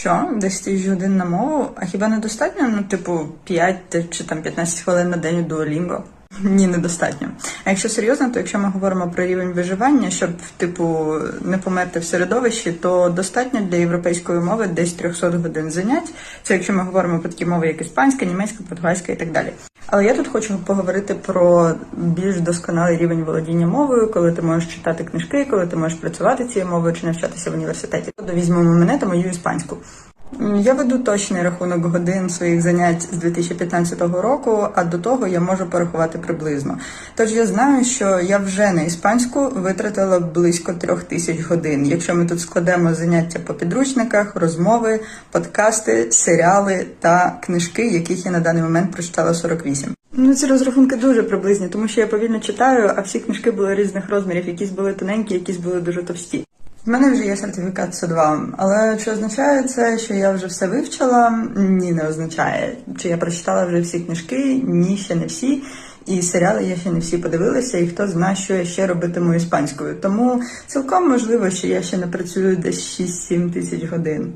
Що? 10 тисяч годин на мову? А хіба недостатньо? Ну, типу, 5 чи там 15 хвилин на день у Duolingo? Ні, недостатньо. А якщо серйозно, то якщо ми говоримо про рівень виживання, щоб типу не померти в середовищі, то достатньо для європейської мови десь 300 годин занять. Це якщо ми говоримо про такі мови, як іспанська, німецька, португальська і так далі. Але я тут хочу поговорити про більш досконалий рівень володіння мовою, коли ти можеш читати книжки, коли ти можеш працювати цією мовою чи навчатися в університеті. Візьмемо мене та мою іспанську. Я веду точний рахунок годин своїх занять з 2015 року, а до того я можу порахувати приблизно. Тож я знаю, що я вже на іспанську витратила близько трьох тисяч годин. Якщо ми тут складемо заняття по підручниках, розмови, подкасти, серіали та книжки, яких я на даний момент прочитала 48. Ну, ці розрахунки дуже приблизні, тому що я повільно читаю, а всі книжки були різних розмірів, якісь були тоненькі, якісь були дуже товсті. В мене вже є сертифікат Со2, але чи означає це, що я вже все вивчила? Ні, не означає. Чи я прочитала вже всі книжки? Ні, ще не всі. І серіали я ще не всі подивилася, і хто знає, що я ще робитиму іспанською. Тому цілком можливо, що я ще не працюю десь 6-7 тисяч годин.